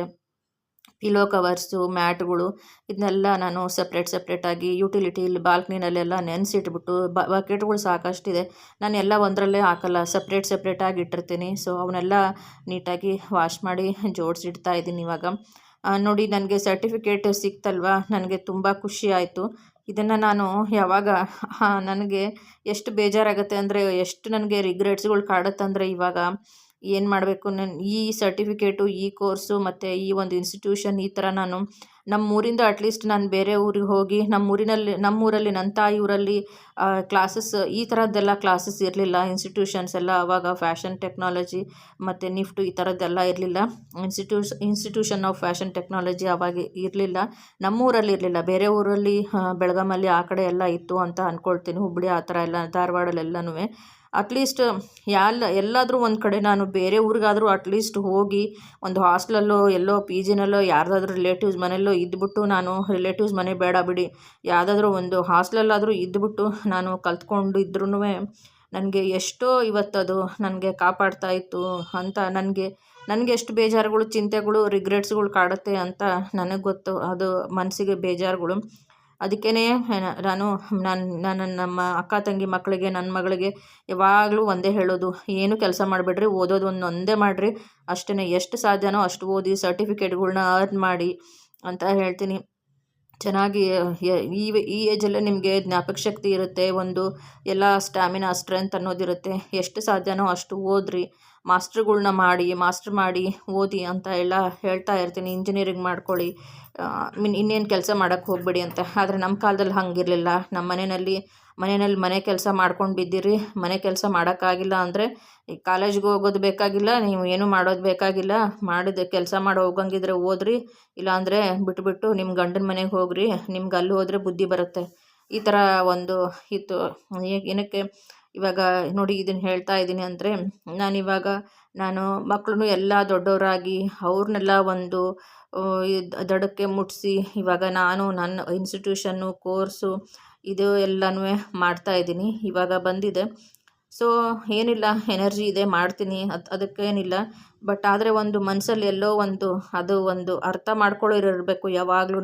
Speaker 2: ಪಿಲೋ ಕವರ್ಸು ಮ್ಯಾಟ್ಗಳು ಇದನ್ನೆಲ್ಲ ನಾನು ಸಪ್ರೇಟ್ ಸಪ್ರೇಟಾಗಿ ಯುಟಿಲಿಟಿ ಇಲ್ಲಿ ಬಾಲ್ಕನಿನಲ್ಲೆಲ್ಲ ನೆನೆಸಿಟ್ಬಿಟ್ಟು ಬಕೆಟ್ಗಳು ಸಾಕಷ್ಟಿದೆ. ನಾನು ಎಲ್ಲ ಒಂದರಲ್ಲೇ ಹಾಕಲ್ಲ ಸಪ್ರೇಟ್ ಸಪ್ರೇಟಾಗಿ ಇಟ್ಟಿರ್ತೀನಿ. ಸೊ ಅವನ್ನೆಲ್ಲ ನೀಟಾಗಿ ವಾಶ್ ಮಾಡಿ ಜೋಡಿಸಿಡ್ತಾ ಇದ್ದೀನಿ ಇವಾಗ. ನೋಡಿ, ನನಗೆ ಸರ್ಟಿಫಿಕೇಟ್ ಸಿಕ್ತಲ್ವಾ? ನನಗೆ ತುಂಬ ಖುಷಿ ಆಯಿತು. ಇದನ್ನು ನಾನು ಯಾವಾಗ ನನಗೆ ಎಷ್ಟು ಬೇಜಾರಾಗುತ್ತೆ ಅಂದರೆ, ಎಷ್ಟು ನನಗೆ ರಿಗ್ರೆಟ್ಸ್ಗಳು ಕಾಡುತ್ತಂದರೆ ಇವಾಗ ಏನು ಮಾಡಬೇಕು? ನನ್ನ ಈ ಸರ್ಟಿಫಿಕೇಟು ಈ ಕೋರ್ಸು ಮತ್ತು ಈ ಒಂದು ಇನ್ಸ್ಟಿಟ್ಯೂಷನ್ ಈ ಥರ ನಾನು ನಮ್ಮ ಊರಿಂದ ಅಟ್ಲೀಸ್ಟ್ ನಾನು ಬೇರೆ ಊರಿಗೆ ಹೋಗಿ, ನಮ್ಮೂರಿನಲ್ಲಿ, ನಮ್ಮೂರಲ್ಲಿ ನನ್ನ ತಾಯಿ ಊರಲ್ಲಿ ಕ್ಲಾಸಸ್ ಈ ಥರದ್ದೆಲ್ಲ ಕ್ಲಾಸಸ್ ಇರಲಿಲ್ಲ ಇನ್ಸ್ಟಿಟ್ಯೂಷನ್ಸ್ ಎಲ್ಲ ಆವಾಗ ಫ್ಯಾಷನ್ ಟೆಕ್ನಾಲಜಿ ಮತ್ತು ನಿಫ್ಟು ಈ ಥರದ್ದೆಲ್ಲ ಇರಲಿಲ್ಲ. Institution institution of fashion technology ಆವಾಗ ಇರಲಿಲ್ಲ. ನಮ್ಮೂರಲ್ಲಿ ಇರಲಿಲ್ಲ. ಬೇರೆ ಊರಲ್ಲಿ ಬೆಳಗಾಮಲ್ಲಿ ಆ ಕಡೆ ಎಲ್ಲ ಇತ್ತು ಅಂತ ಅಂದ್ಕೊಳ್ತೀನಿ ಹುಬ್ಬಳ್ಳಿ ಆ ಥರ ಎಲ್ಲ ಧಾರವಾಡಲ್ಲೆಲ್ಲನೂ ಅಟ್ಲೀಸ್ಟ್ ಎಲ್ಲ ಎಲ್ಲಾದರೂ ಒಂದು ಕಡೆ ನಾನು ಬೇರೆ ಊರಿಗಾದರೂ ಅಟ್ಲೀಸ್ಟ್ ಹೋಗಿ ಒಂದು ಹಾಸ್ಟ್ಲಲ್ಲೋ ಎಲ್ಲೋ ಪಿ ಜಿನಲ್ಲೋ ಯಾರ್ದಾದ್ರೂ ರಿಲೇಟಿವ್ಸ್ ಮನೆಯಲ್ಲೋ ಇದ್ಬಿಟ್ಟು ನಾನು ರಿಲೇಟಿವ್ಸ್ ಮನೆ ಬೇಡ ಬಿಡಿ. ಯಾವುದಾದ್ರೂ ಒಂದು ಹಾಸ್ಟ್ಲಲ್ಲಾದರೂ ಇದ್ದುಬಿಟ್ಟು ನಾನು ಕಲ್ತ್ಕೊಂಡು ಇದ್ರೂ ನನಗೆ ಎಷ್ಟೋ ಇವತ್ತದು ನನಗೆ ಕಾಪಾಡ್ತಾ ಇತ್ತು ಅಂತ ನನಗೆ ನನಗೆ ಎಷ್ಟು ಬೇಜಾರುಗಳು, ಚಿಂತೆಗಳು ರಿಗ್ರೆಟ್ಸ್ಗಳು ಕಾಡುತ್ತೆ ಅಂತ ನನಗೆ ಗೊತ್ತು. ಅದು ಮನಸ್ಸಿಗೆ ಬೇಜಾರುಗಳು. ಅದಕ್ಕೇ ನಾನು ನಾನು ನಾನು ನಮ್ಮ ಅಕ್ಕ ತಂಗಿ ಮಕ್ಕಳಿಗೆ ನನ್ನ ಮಗಳಿಗೆ ಯಾವಾಗಲೂ ಒಂದೇ ಹೇಳೋದು. ಏನು ಕೆಲಸ ಮಾಡಬೇಡ್ರಿ, ಓದೋದು ಒಂದು ಒಂದೇ ಮಾಡಿರಿ. ಅಷ್ಟೇ ಎಷ್ಟು ಸಾಧ್ಯನೋ ಅಷ್ಟು ಓದಿ ಸರ್ಟಿಫಿಕೇಟ್ಗಳ್ನ ಅರ್ನ್ ಮಾಡಿ ಅಂತ ಹೇಳ್ತೀನಿ. ಚೆನ್ನಾಗಿ ಈ ಈ ಏಜಲ್ಲೇ ನಿಮಗೆ ಜ್ಞಾಪಕ ಶಕ್ತಿ ಇರುತ್ತೆ, ಒಂದು ಎಲ್ಲ ಸ್ಟ್ಯಾಮಿನಾ, ಸ್ಟ್ರೆಂತ್ ಅನ್ನೋದಿರುತ್ತೆ. ಎಷ್ಟು ಸಾಧ್ಯನೋ ಅಷ್ಟು ಓದ್ರಿ. ಮಾಸ್ಟ್ರುಗಳ್ನ ಮಾಡಿ, ಮಾಸ್ಟ್ರ್ ಮಾಡಿ ಓದಿ ಅಂತ ಎಲ್ಲ ಹೇಳ್ತಾ ಇರ್ತೀನಿ. ಇಂಜಿನಿಯರಿಂಗ್ ಮಾಡ್ಕೊಳ್ಳಿ. ಮೀನ್ ಇನ್ನೇನು ಕೆಲಸ ಮಾಡೋಕ್ಕೆ ಹೋಗಬೇಡಿ ಅಂತ. ಆದರೆ ನಮ್ಮ ಕಾಲದಲ್ಲಿ ಹಂಗಿರಲಿಲ್ಲ. ನಮ್ಮ ಮನೆಯಲ್ಲಿ ಮನೆಯಲ್ಲಿ ಮನೆ ಕೆಲಸ ಮಾಡ್ಕೊಂಡು ಬಿದ್ದಿರಿ. ಮನೆ ಕೆಲಸ ಮಾಡೋಕ್ಕಾಗಿಲ್ಲ ಅಂದರೆ ಈ ಕಾಲೇಜ್ಗೆ ಹೋಗೋದು ಬೇಕಾಗಿಲ್ಲ, ನೀವು ಏನು ಮಾಡೋದು ಬೇಕಾಗಿಲ್ಲ. ಮಾಡಿದ ಕೆಲಸ ಮಾಡಿ ಹೋಗಂಗಿದ್ರೆ ಓದ್ರಿ. ಇಲ್ಲಾಂದರೆ ಬಿಟ್ಬಿಟ್ಟು ನಿಮ್ಮ ಗಂಡನ ಮನೆಗೆ ಹೋಗ್ರಿ. ನಿಮ್ಗೆ ಅಲ್ಲಿ ಹೋದರೆ ಬುದ್ಧಿ ಬರುತ್ತೆ. ಈ ಥರ ಒಂದು ಇತ್ತು. ಏನಕ್ಕೆ ಇವಾಗ ನೋಡಿ ಇದನ್ನು ಹೇಳ್ತಾ ಇದ್ದೀನಿ ಅಂದರೆ ನಾನಿವಾಗ ನಾನು ಮಕ್ಕಳು ಎಲ್ಲ ದೊಡ್ಡವರಾಗಿ ಅವ್ರನ್ನೆಲ್ಲ ಒಂದು ದಡಕ್ಕೆ ಮುಟ್ಟಿಸಿ ಇವಾಗ ನಾನು ನನ್ನ ಇನ್ಸ್ಟಿಟ್ಯೂಷನ್ನು ಕೋರ್ಸು ಇದು ಎಲ್ಲನೂ ಮಾಡ್ತಾ ಇದ್ದೀನಿ ಇವಾಗ ಬಂದಿದೆ. ಸೊ ಏನಿಲ್ಲ ಎನರ್ಜಿ ಇದೆ, ಮಾಡ್ತೀನಿ, ಅದು, ಅದಕ್ಕೇನಿಲ್ಲ. ಬಟ್ ಆದರೆ ಒಂದು ಮನಸ್ಸಲ್ಲಿ ಎಲ್ಲೋ ಒಂದು, ಅದು ಒಂದು ಅರ್ಥ ಮಾಡ್ಕೊಳ್ಳೋರು ಇರಬೇಕು ಯಾವಾಗ್ಲೂ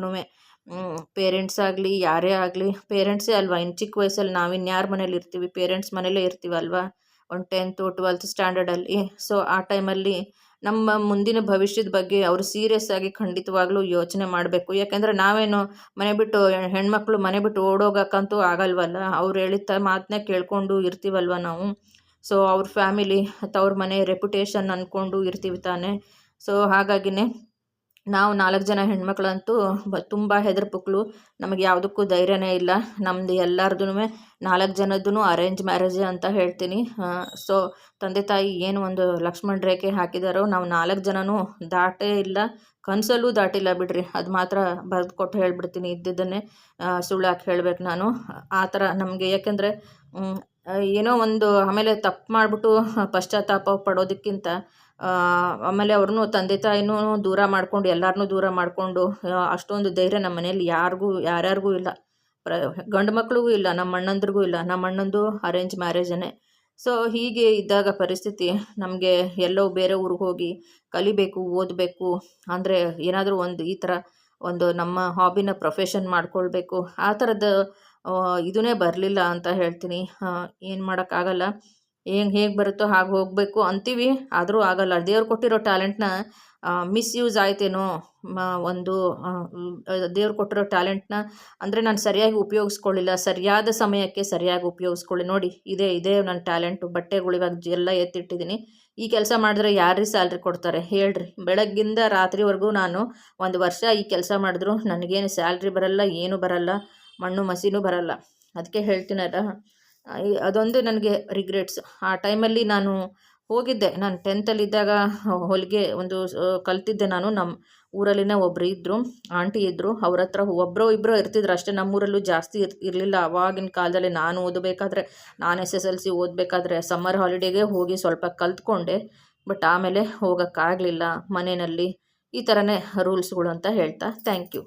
Speaker 2: ಪೇರೆಂಟ್ಸ್ ಆಗಲಿ, ಯಾರೇ ಆಗಲಿ ಪೇರೆಂಟ್ಸೇ ಅಲ್ವಾ? ಇನ್ನು ಚಿಕ್ಕ ವಯಸ್ಸಲ್ಲಿ ನಾವಿನ್ನು ಯಾರ ಮನೇಲಿ ಇರ್ತೀವಿ? ಪೇರೆಂಟ್ಸ್ ಮನೇಲೇ ಇರ್ತೀವಲ್ವಾ ಒಂದು ಟೆಂತು ಟ್ವೆಲ್ತ್ ಸ್ಟ್ಯಾಂಡರ್ಡಲ್ಲಿ ಸೊ ಆ ಟೈಮಲ್ಲಿ ನಮ್ಮ ಮುಂದಿನ ಭವಿಷ್ಯದ ಬಗ್ಗೆ ಅವರು ಸೀರಿಯಸ್ ಆಗಿ ಖಂಡಿತವಾಗ್ಲೂ ಯೋಚನೆ ಮಾಡಬೇಕು. ಯಾಕೆಂದರೆ ನಾವೇನು ಮನೆ ಬಿಟ್ಟು ಹೆಣ್ಮಕ್ಳು ಮನೆ ಬಿಟ್ಟು ಓಡೋಗಕ್ಕಂತೂ ಆಗಲ್ವಲ್ಲ? ಅವ್ರು ಹೇಳಿದ ಮಾತನ್ನೇ ಕೇಳ್ಕೊಂಡು ಇರ್ತೀವಲ್ವ ನಾವು? ಸೊ ಅವ್ರ ಫ್ಯಾಮಿಲಿ ಅಥವಾ ಅವ್ರ ಮನೆ ರೆಪ್ಯುಟೇಷನ್ ಅಂದ್ಕೊಂಡು ಇರ್ತೀವಿ ತಾನೇ? ಸೊ ಹಾಗಾಗಿನೇ ನಾವು ನಾಲ್ಕು ಜನ ಹೆಣ್ಮಕ್ಳಂತೂ ಬ ತುಂಬ ಹೆದರ್ಪುಕ್ಳು. ನಮಗೆ ಯಾವುದಕ್ಕೂ ಧೈರ್ಯನೇ ಇಲ್ಲ. ನಮ್ಮದು ಎಲ್ಲರದೂ ನಾಲ್ಕು ಜನದ್ದು ಅರೇಂಜ್ ಮ್ಯಾರೇಜ್ ಅಂತ ಹೇಳ್ತೀನಿ. ಸೊ ತಂದೆ ತಾಯಿ ಏನು ಒಂದು ಲಕ್ಷ್ಮಣ ರೇಖೆ ಹಾಕಿದಾರೋ ನಾವು ನಾಲ್ಕು ಜನನೂ ದಾಟೇ ಇಲ್ಲ. ಕನಸಲ್ಲೂ ದಾಟಿಲ್ಲ ಬಿಡ್ರಿ. ಅದು ಮಾತ್ರ ಬರೆದು ಕೊಟ್ಟು ಹೇಳ್ಬಿಡ್ತೀನಿ ಇದ್ದಿದ್ದನ್ನೇ. ಸುಳ್ಳಾಕಿ ಹೇಳ್ಬೇಕು ನಾನು. ಆ ಥರ ನಮಗೆ ಯಾಕೆಂದರೆ ಏನೋ ಒಂದು ಆಮೇಲೆ ತಪ್ಪು ಮಾಡಿಬಿಟ್ಟು ಪಶ್ಚಾತ್ತಾಪ ಪಡೋದಕ್ಕಿಂತ ಆಮೇಲೆ ಅವ್ರನ್ನೂ ತಂದೆ ತಾಯಿನೂ ದೂರ ಮಾಡಿಕೊಂಡು ಎಲ್ಲರನ್ನೂ ದೂರ ಮಾಡಿಕೊಂಡು ಅಷ್ಟೊಂದು ಧೈರ್ಯ ನಮ್ಮ ಮನೇಲಿ ಯಾರಿಗೂ, ಯಾರ್ಯಾರಿಗೂ ಇಲ್ಲ. ಪ್ರ, ಗಂಡು ಮಕ್ಳಿಗೂ ಇಲ್ಲ, ನಮ್ಮ ಅಣ್ಣಂದ್ರಿಗೂ ಇಲ್ಲ. ನಮ್ಮ ಅಣ್ಣಂದು ಅರೇಂಜ್ ಮ್ಯಾರೇಜನ್ನೇ ಸೊ ಹೀಗೆ ಇದ್ದಾಗ ಪರಿಸ್ಥಿತಿ ನಮಗೆ ಎಲ್ಲೋ ಬೇರೆ ಊರಿಗೆ ಹೋಗಿ ಕಲಿಬೇಕು, ಓದಬೇಕು, ಅಂದರೆ ಏನಾದರೂ ಒಂದು ಈ ಥರ ಒಂದು ನಮ್ಮ ಹಾಬಿನ ಪ್ರೊಫೆಷನ್ ಮಾಡ್ಕೊಳ್ಬೇಕು. ಆ ಥರದ ಇದನ್ನೇ ಬರಲಿಲ್ಲ ಅಂತ ಹೇಳ್ತೀನಿ. ಏನು ಮಾಡೋಕ್ಕಾಗಲ್ಲ. ಹೆಂಗೆ ಹೇಗೆ ಬರುತ್ತೋ ಹಾಗೆ ಹೋಗಬೇಕು ಅಂತೀವಿ. ಆದರೂ ಆಗಲ್ಲ. ದೇವ್ರು ಕೊಟ್ಟಿರೋ ಟ್ಯಾಲೆಂಟ್ನ ಮಿಸ್ಯೂಸ್ ಆಯ್ತೇನೋ ಒಂದು ದೇವ್ರು ಕೊಟ್ಟಿರೋ ಟ್ಯಾಲೆಂಟ್ನ ಅಂದರೆ ನಾನು ಸರಿಯಾಗಿ ಉಪಯೋಗಿಸ್ಕೊಳ್ಳಿಲ್ಲ. ಸರಿಯಾದ ಸಮಯಕ್ಕೆ ಸರಿಯಾಗಿ ಉಪಯೋಗಿಸ್ಕೊಳ್ಳಿ. ನೋಡಿ, ಇದೇ ಇದೇ ನನ್ನ ಟ್ಯಾಲೆಂಟು ಬಟ್ಟೆಗಳು ಇವಾಗ ಎಲ್ಲ ಎತ್ತಿಟ್ಟಿದ್ದೀನಿ ಈ ಕೆಲಸ ಮಾಡಿದ್ರೆ ಯಾರೀ ಸ್ಯಾಲ್ರಿ ಕೊಡ್ತಾರೆ? ಹೇಳ್ರಿ. ಬೆಳಗ್ಗಿಂದ ರಾತ್ರಿವರೆಗೂ ನಾನು ಒಂದು ವರ್ಷ ಈ ಕೆಲಸ ಮಾಡಿದ್ರು. ನನಗೇನು ಸ್ಯಾಲ್ರಿ ಬರಲ್ಲ, ಏನೂ ಬರಲ್ಲ, ಮಣ್ಣು ಮಸಿನೂ ಬರಲ್ಲ. ಅದಕ್ಕೆ ಹೇಳ್ತೀನಲ್ಲ. ಅದೊಂದು ನನಗೆ ರಿಗ್ರೆಟ್ಸ್ ಆ ಟೈಮಲ್ಲಿ ನಾನು ಹೋಗಿದ್ದೆ. ನಾನು ಟೆಂತಲ್ಲಿದ್ದಾಗ ಹೊಲಿಗೆ ಒಂದು ಕಲ್ತಿದ್ದೆ ನಾನು. ನಮ್ಮ ಊರಲ್ಲಿನೇ ಒಬ್ಬರು ಇದ್ದರು ಆಂಟಿ ಇದ್ದರು ಅವ್ರ ಹತ್ರ ಒಬ್ಬರೋ ಇಬ್ಬರೋ ಇರ್ತಿದ್ರು. ಅಷ್ಟೇ ನಮ್ಮೂರಲ್ಲೂ ಜಾಸ್ತಿ ಇರ್, ಇರಲಿಲ್ಲ. ಅವಾಗಿನ ಕಾಲದಲ್ಲಿ ನಾನು ಓದಬೇಕಾದ್ರೆ, ನಾನು ಎಸ್ ಎಸ್ ಎಲ್ ಸಿ ಓದಬೇಕಾದ್ರೆ ಸಮ್ಮರ್ ಹಾಲಿಡೇಗೆ ಹೋಗಿ ಸ್ವಲ್ಪ ಕಲ್ತ್ಕೊಂಡೆ. ಬಟ್ ಆಮೇಲೆ ಹೋಗೋಕ್ಕಾಗಲಿಲ್ಲ. ಮನೆಯಲ್ಲಿ ಈ ಥರನೇ ರೂಲ್ಸ್ಗಳು ಅಂತ ಹೇಳ್ತಾ. Thank you